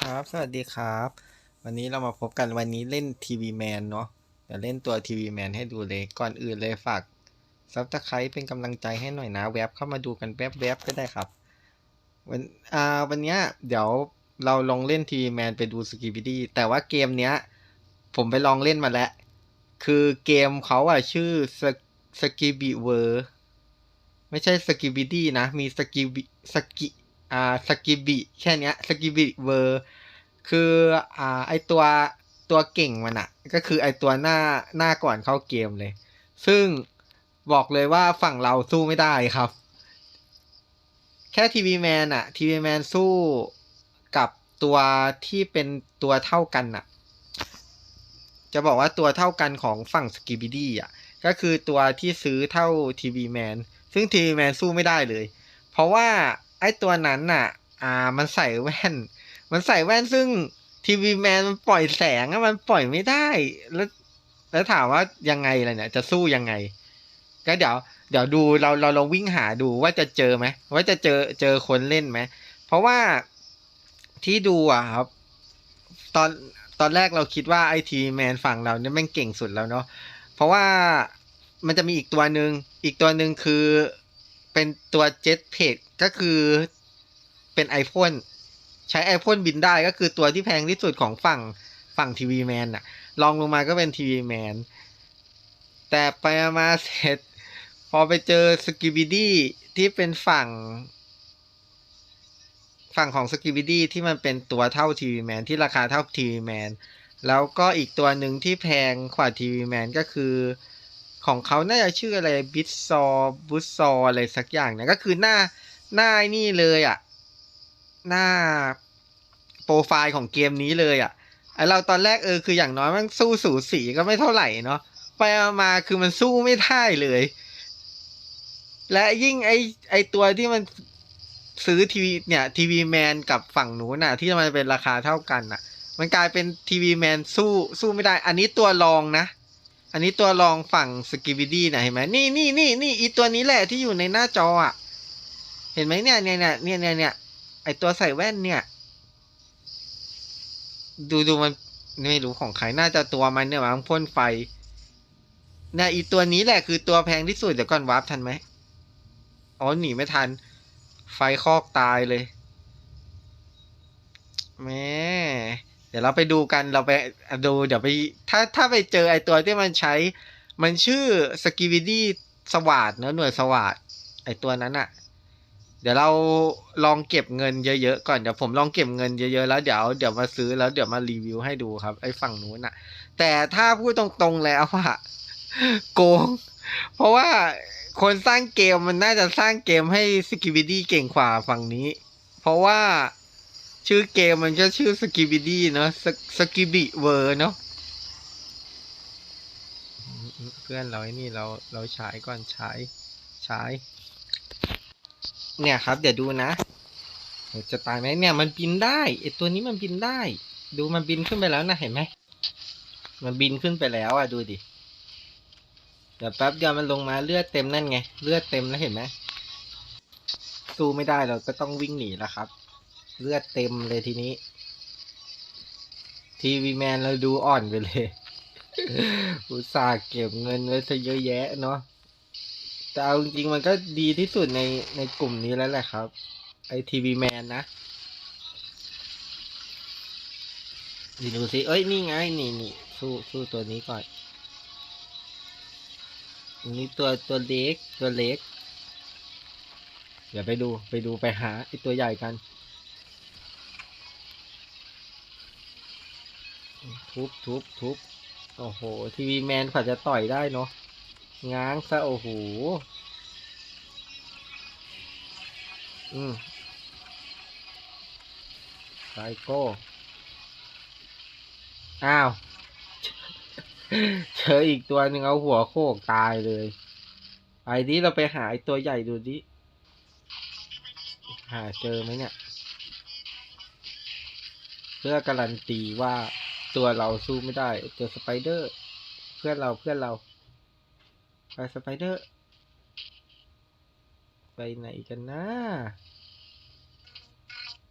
ครับ สวัสดีครับ วันนี้เรามาพบกันวันนี้เล่นทีวีแมนเนาะเดี๋ยวเล่นตัวทีวีแมนให้ดูเลย ก่อนอื่นเลยฝากซับสไครต์เป็นกำลังใจให้หน่อยนะแวบเข้ามาดูกันแวบๆก็ได้ครับ วันอ่าวันเนี้ยเดี๋ยวเราลองเล่นทีวีแมนไปดูสกีบิดี้แต่ว่าเกมเนี้ย ผมไปลองเล่นมาแล้ว คือเกมเขาอะชื่อสกีบิเวอร์ไม่ใช่สกีบิดี้นะ มีสกีบิสกิ อ่าสกิบิแค่เนี้ยสกิบิเวอร์คืออ่าไอตัวตัวเก่งมันอะก็คือไอตัวหน้าหน้าก่อนเข้าเกมเลย ซึ่งบอกเลยว่าฝั่งเราสู้ไม่ได้ครับ แค่ทีวีแมนอะทีวีแมนสู้กับตัวที่เป็นตัวเท่ากันอะจะบอกว่าตัวเท่ากันของฝั่งสกิบิดี้อะก็คือตัวที่ซื้อเท่าทีวีแมนซึ่งทีวีแมนสู้ไม่ได้เลย เพราะว่า ไอ้ตัวนั้นน่ะ อ่า มันใส่แว่น มันใส่แว่นซึ่งทีวีแมนมันปล่อยแสงอะมันปล่อยไม่ได้ แล้ว แล้วถามว่ายังไงล่ะเนี่ย จะสู้ยังไง ก็เดี๋ยว เดี๋ยวดูเราเราลองวิ่งหาดูว่าจะเจอไหมว่าจะเจอเจอคนเล่นไหมเพราะว่าที่ดูอะครับ ตอนตอนแรกเราคิดว่าไอทีแมนฝั่งเราเนี่ยแม่งเก่งสุดแล้วเนาะเพราะว่ามันจะมีอีกตัวหนึ่งอีกตัวหนึ่งคือเป็นตัวเจ็ตเพก ก็คือเป็นไอพ่นใช้ไอพ่นบินได้ก็คือตัวที่แพงที่สุดของฝั่งฝั่งทีวีแมนอะลองลงมาก็เป็นทีวีแมนแต่ไปมาเสร็จ พอไปเจอสกิบิดี้ที่เป็นฝั่ง ฝั่งของสกิบิดี้ที่มันเป็นตัวเท่าทีวีแมนที่ราคาเท่าทีวีแมนแล้วก็อีกตัวหนึ่งที่แพงกว่าทีวีแมนก็คือของเขาน่าจะชื่ออะไรบิทซอบุซออะไรสักอย่างเนี่ยก็คือหน้า หน้านี่เลยอะ่ะ หน้าโปรไฟล์ของเกมนี้เลยอะ่ะไอเราตอนแรกเออคืออย่างน้อยมันสู้สูสีก็ไม่เท่าไหร่เนาะไปมาคือมันสู้ไม่ได้เลย และยิ่งไอไอตัวที่มันซื้อทีวีเนี่ยทีวีแมนกับฝั่งหนูนน่ะ ที่มันเป็นราคาเท่ากันน่ะ มันกลายเป็นทีวีแมนสู้สู้ไม่ได้ อันนี้ตัวรองนะ อันนี้ตัวรองฝั่งสกิบิดี้นะเห็นไหมนี่นี่นี่นี่อีตัวนี้แหละที่อยู่ในหน้าจออะ เห็นไหมเนี่ยเนี่ยเนี่ยเนี่ยเนี่ยเนี่ยไอตัวใส่แว่นเนี่ย ดูดูมันไม่รู้ของใครน่าจะตัวมันเนี่ยมันพ่นไฟเนี่ยอีตัวนี้แหละคือตัวแพงที่สุดเดี๋ยวก่อนวาร์ปทันไหมอ๋อหนีไม่ทัน ไฟคอกตายเลยแม่เดี๋ยวเราไปดูกันเราไปดูเดี๋ยวไปถ้าถ้าไปเจอไอตัวที่มันใช้ มันชื่อสกิวิดี้สวาดเนอะหน่วยสวาดไอตัวนั้นอะ เดี๋ยวเราลองเก็บเงินเยอะๆก่อนเดี๋ยวผมลองเก็บเงินเยอะๆแล้วเดี๋ยวเดี๋ยวมาซื้อแล้วเดี๋ยวมารีวิวให้ดูครับไอ้ฝั่งนู้นอะแต่ถ้าพูดตรงๆแล้วอะโกง เพราะว่าคนสร้างเกมมันน่าจะสร้างเกมให้สกิวิดี้เก่งกว่าฝั่งนี้ เพราะว่าชื่อเกมมันก็ชื่อสกิบิดี้เนาะสกิบิเวอร์เนาะเพื่อนเราไอ้นี่เราเราฉายก่อนฉายฉาย เนี่ยครับ เดี๋ยวดูนะจะตายไหมเนี่ยมันบินได้ไอตัวนี้มันบินได้ ดูมันบินขึ้นไปแล้วนะเห็นไหมมันบินขึ้นไปแล้วอะดูดิเดี๋ยวแป๊บเดียวมันลงมาเลือดเต็มนั่นไง เลือดเต็มแล้วเห็นไหมสู้ไม่ได้เราก็ต้องวิ่งหนีแล้วครับ เลือดเต็มเลยทีนี้ ทีวีแมนเราดูอ่อนไปเลย อุตส่าห์เก็บเงินไว้ซะเยอะแยะเนาะ แต่เอาจริงๆมันก็ดีที่สุดในในกลุ่มนี้แล้วแหละครับ ไอทีวีแมนนะดีดูสิเอ้ย นี่ไง นี่นี่สู้สู้ตัวนี้ก่อนอันนี้ตัวตัวเล็กตัวเล็กเดี๋ยวไปดูไปดูไปหาไอตัวใหญ่กันทุบทุบทุบโอ้โห ทีวีแมนกว่าจะต่อยได้เนาะ ง้างซะโอ้โห อืมไซโก้ อ้าว เจออีกตัวหนึ่งเอาหัวโขกตายเลย ไอ้นี้เราไปหาไอ้ตัวใหญ่ดูดิ หาเจอไหมเนี่ย เพื่อการันตีว่าตัวเราสู้ไม่ได้ เจอสไปเดอร์ เพื่อนเราเพื่อนเรา ไปสไปเดอร์ ไปไหนกันนะ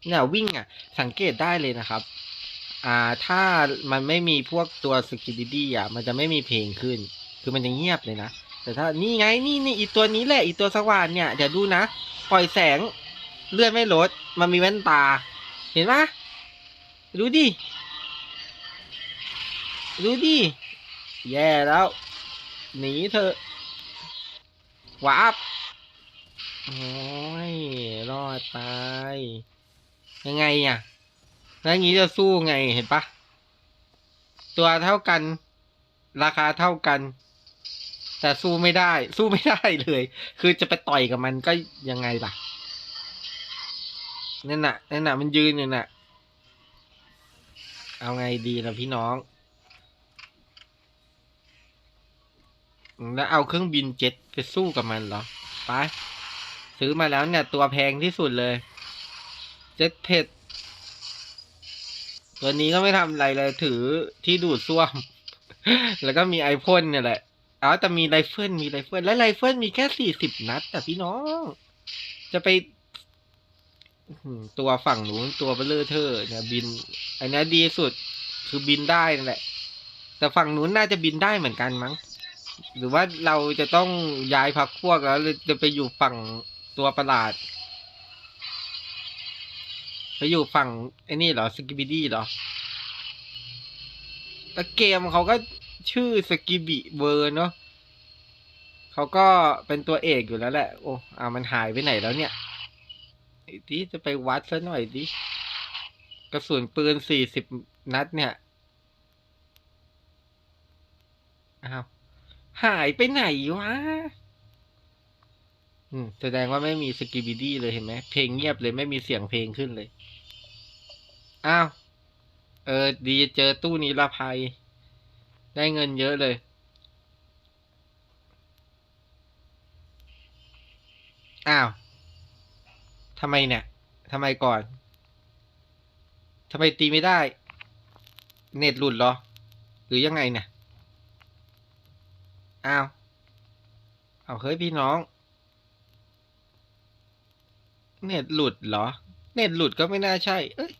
เนี่ยวิ่งอะ สังเกตได้เลยนะครับ อ่าถ้ามันไม่มีพวกตัวสกิบิดี้อะ มันจะไม่มีเพลงขึ้น คือมันจะเงียบเลยนะ แต่ถ้านี่ไงนี่นี่อีตัวนี้แหละอีตัวสว่านเนี่ยเดี๋ยวดูนะ ปล่อยแสงเลื่อนไม่ลด มันมีแว่นตา เห็นปะดูดิ ดูดิ แย่แล้ว หนีเถอะ วาบโอ้ยรอดตายยังไงอะ แล้วงี้จะสู้ไงเห็นปะ ตัวเท่ากัน ราคาเท่ากัน แต่สู้ไม่ได้ สู้ไม่ได้เลย คือจะไปต่อยกับมันก็ยังไงล่ะนั่นน่ะนั่นน่ะมันยืนอยู่น่ะ เอาไงดีล่ะพี่น้อง แล้วเอาเครื่องบินเจ็ตไปสู้กับมันเหรอไปซื้อมาแล้วเนี่ย ตัวแพงที่สุดเลย เจ็ตเพดตัวนี้ก็ไม่ทำอะไรเลยถือที่ดูดซ่วม แล้วก็มีไอพ่นเนี่ยแหละ เอาแต่มีไรเฟิลมีไรเฟิลและไรเฟิลมีแค่สี่สิบนัดแต่พี่น้อง จะไปตัวฝั่งนู้นตัวเบลเลอร์เทอเนี่ยบิน อันนี้ดีสุดคือบินได้นั่นแหละ แต่ฝั่งนู้นน่าจะบินได้เหมือนกันมั้ง หรือว่าเราจะต้องย้ายพักพวกแล้วจะไปอยู่ฝั่งตัวประหลาด ไปอยู่ฝั่งไอ้นี่เหรอสกิบิดี้เหรอแต่เกมเขาก็ชื่อสกิบิเวอร์เนาะเขาก็เป็นตัวเอกอยู่แล้วแหละ โอ้อามันหายไปไหนแล้วเนี่ยไอ้ที่จะไปวัดซะหน่อยดิกระสุนปืนสี่สิบนัดเนี่ย อ้าว หายไปไหนวะอืมแสดงว่าไม่มีสกิบิดี้เลยเห็นไหมเพลงเงียบเลยไม่มีเสียงเพลงขึ้นเลย อ้าว เออ ดีเจอตู้นิรภัย ได้เงินเยอะเลย อ้าวทำไมเนี่ยทำไมก่อนทำไมตีไม่ได้ เน็ตหลุดเหรอ หรือยังไงเนี่ย อ้าว เอาเฮ้ยพี่น้อง เน็ตหลุดเหรอ เน็ตหลุดก็ไม่น่าใช่ เอ้ย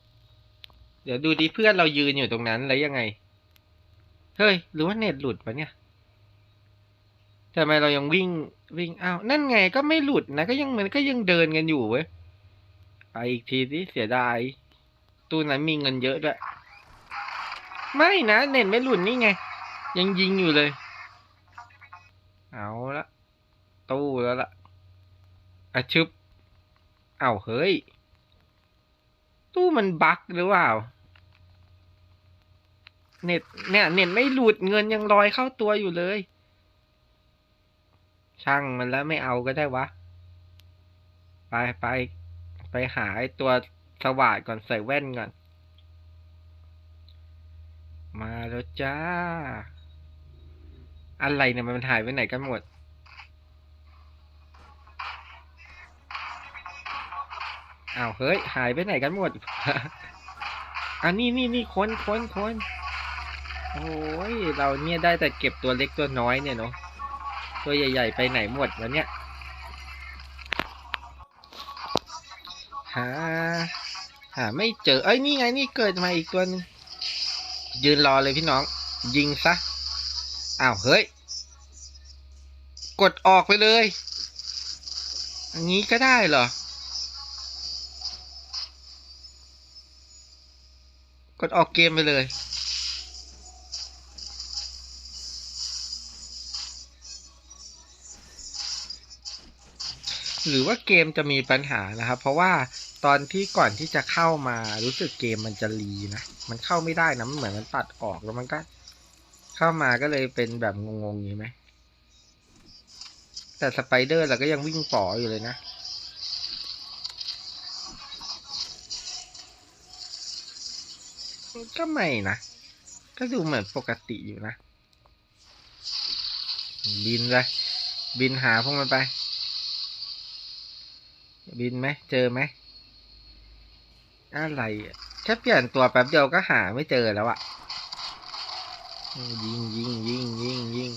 เดี๋ยวดูดิเพื่อนเรายืนอยู่ตรงนั้นแล้วยังไง เฮ้ย หรือว่าเน็ตหลุดปะเนี่ยทำไมเรายังวิ่งวิ่งอ้าว นั่นไงก็ไม่หลุดนะ ก็ยังมันก็ยังเดินกันอยู่เว้ย ไปอีกทีสิเสียดาย ตู้นั้นมีเงินเยอะด้วย ไม่นะ เน็ตไม่หลุดนี่ไง ยังยิงอยู่เลย เอาละตู้แล้วละอะชึบเอาเฮ้ย ตู้มันบั๊กหรือเปล่า เน็ตเนี่ยเน็ตไม่หลุดเงินยังลอยเข้าตัวอยู่เลย ช่างมันแล้วไม่เอาก็ได้วะ ไปไปไปหาไอตัวสว่านก่อนใส่แว่นก่อน มาแล้วจ้า อะไรเนี่ยมันหายไปไหนกันหมด อ้าวเฮ้ย หายไปไหนกันหมด อันนี้นี่นี่คนคนคนโอ้ยเราเนี่ยได้แต่เก็บตัวเล็กตัวน้อยเนี่ยเนาะ ตัวใหญ่ ๆ ไปไหนหมดวะเนี่ย หา หาไม่เจอ เอ้ยนี่ไงนี่เกิดมาอีกตัวนึงยืนรอเลยพี่น้อง ยิงซะ อ้าวเฮ้ย กดออกไปเลย อันนี้ก็ได้เหรอ กดออกเกมไปเลย หรือว่าเกมจะมีปัญหานะครับ เพราะว่าตอนที่ก่อนที่จะเข้ามารู้สึกเกมมันจะรีนะ มันเข้าไม่ได้นะ มันเหมือนมันตัดออกแล้วมันก็ เข้ามาก็เลยเป็นแบบงงๆอย่างนี้ไหม แต่สไปเดอร์เราก็ยังวิ่งป๋ออยู่เลยนะก็ไม่นะ ก็ดูเหมือนปกติอยู่นะ บินเลยบินหาพวกมันไป บินไหม เจอไหม อะไรแค่เปลี่ยนตัวแป๊บเดียวก็หาไม่เจอแล้วอะยิงยิงยิงยิงยิง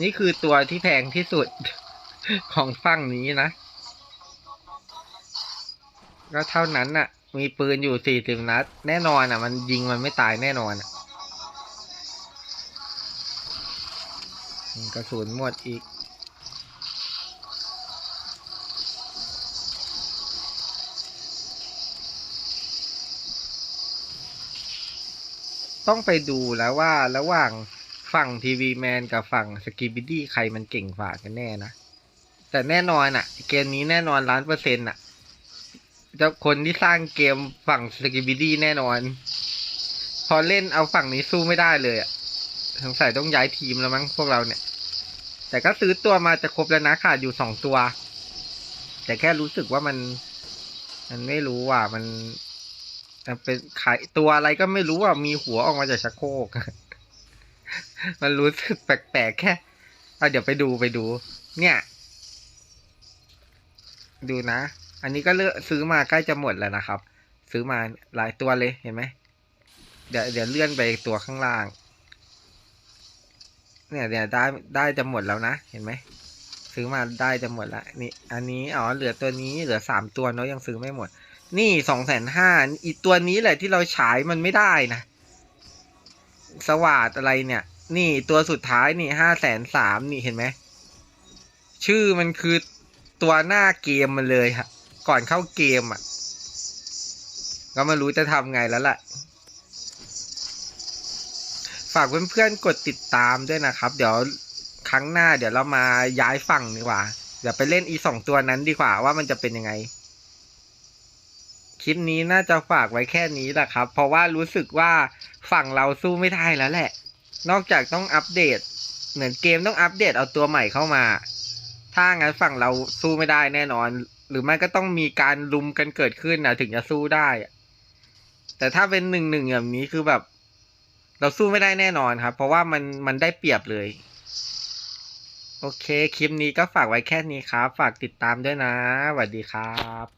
นี่คือตัวที่แพงที่สุดของฝั่งนี้นะ ก็เท่านั้นน่ะ มีปืนอยู่สี่สิบนัด แน่นอนอะ มันยิงมันไม่ตายแน่นอนอะกระสุนหมดอีก ต้องไปดูแล้วว่าระหว่าง ฝั่งทีวีแมนกับฝั่งสกิบิดี้ใครมันเก่งกว่ากันแน่นะ แต่แน่นอนอะ เกมนี้แน่นอนล้านเปอร์เซ็นต์อะเจ้าคนที่สร้างเกมฝั่งสกิบิดี้แน่นอน พอเล่นเอาฝั่งนี้สู้ไม่ได้เลยอะสงสัยต้องย้ายทีมแล้วมั้งพวกเราเนี่ย แต่ก็ซื้อตัวมาจะครบแล้วนะขาดอยู่สองตัว แต่แค่รู้สึกว่ามัน มันไม่รู้ว่ามันมันเป็นขายตัวอะไรก็ไม่รู้อะมีหัวออกมาจากชักโครก มันรู้สึกแปลกๆแค่เอาเดี๋ยวไปดูไปดู เนี่ย ดูนะ อันนี้ก็เลือกซื้อมาใกล้จะหมดแล้วนะครับ ซื้อมาหลายตัวเลยเห็นไหมเดี๋ยวเดี๋ยวเลื่อนไปตัวข้างล่าง เนี่ยเดี๋ยวได้ได้จะหมดแล้วนะเห็นไหมซื้อมาได้จะหมดและนี่ อันนี้อ๋อเหลือตัวนี้เหลือสามตัวเนาะยังซื้อไม่หมด นี่สองแสนห้าอีตัวนี้แหละที่เราฉายมันไม่ได้นะ สวัสดอะไรเนี่ย นี่ตัวสุดท้ายนี่ห้าแสนสามนี่เห็นไหม ชื่อมันคือตัวหน้าเกมมันเลยฮะ ก่อนเข้าเกมอะ ก็ไม่รู้จะทำไงแล้วล่ะ ฝากเพื่อนๆกดติดตามด้วยนะครับ เดี๋ยวครั้งหน้าเดี๋ยวเรามาย้ายฝั่งดีกว่า เดี๋ยวไปเล่นอีสองตัวนั้นดีกว่าว่ามันจะเป็นยังไง คลิปนี้น่าจะฝากไว้แค่นี้แหละครับ เพราะว่ารู้สึกว่าฝั่งเราสู้ไม่ได้แล้วแหละ นอกจากต้องอัปเดต เหมือนเกมต้องอัปเดตเอาตัวใหม่เข้ามา ถ้างั้นฝั่งเราสู้ไม่ได้แน่นอน หรือไม่ก็ต้องมีการลุมกันเกิดขึ้นนะถึงจะสู้ได้ แต่ถ้าเป็นหนึ่งหนึ่งแบบนี้คือแบบ เราสู้ไม่ได้แน่นอนครับ เพราะว่ามันมันได้เปรียบเลย โอเค คลิปนี้ก็ฝากไว้แค่นี้ครับ ฝากติดตามด้วยนะสวัสดีครับ